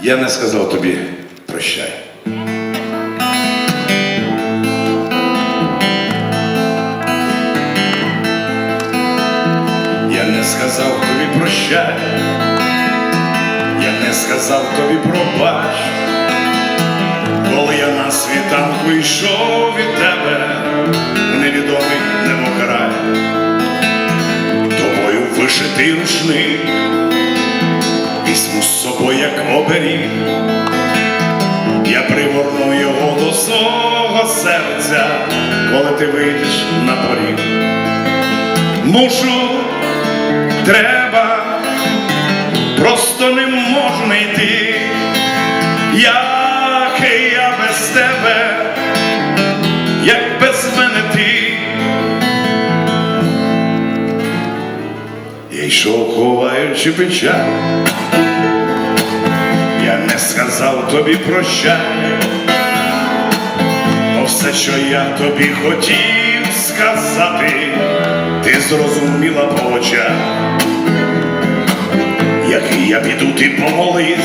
я не сказав тобі прощай. Я не сказав тобі прощай, я не сказав тобі пробач, коли я на світанку йшов від тебе, невідомий немокрай, тобою вишитий рушник, з собою, як оберіг, я пригорну його до свого серця, коли ти вийдеш на поріг. Мушу, треба, просто не можу не йти, як я без тебе, як без мене ти. Я йшов, ховаючи печаль, сказав тобі прощай, бо все, що я тобі хотів сказати, ти зрозуміла по очах, як я піду, ти помолись,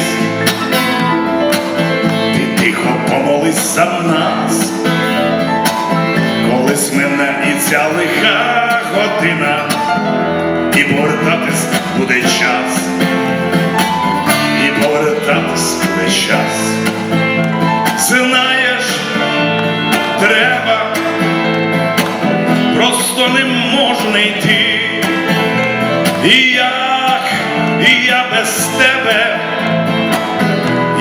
ти тихо помолись за нас, колись мене і ця лиха година, і повертатись буде час, час. Знаєш, треба просто не можна йти. І як, і я без тебе,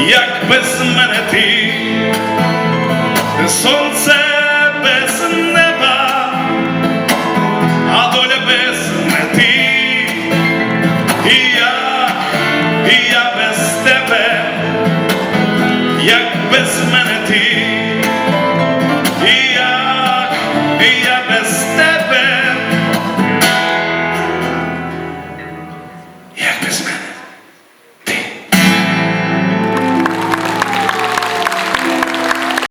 як без мене ти, сонце як без мене ти. І як, і я без тебе,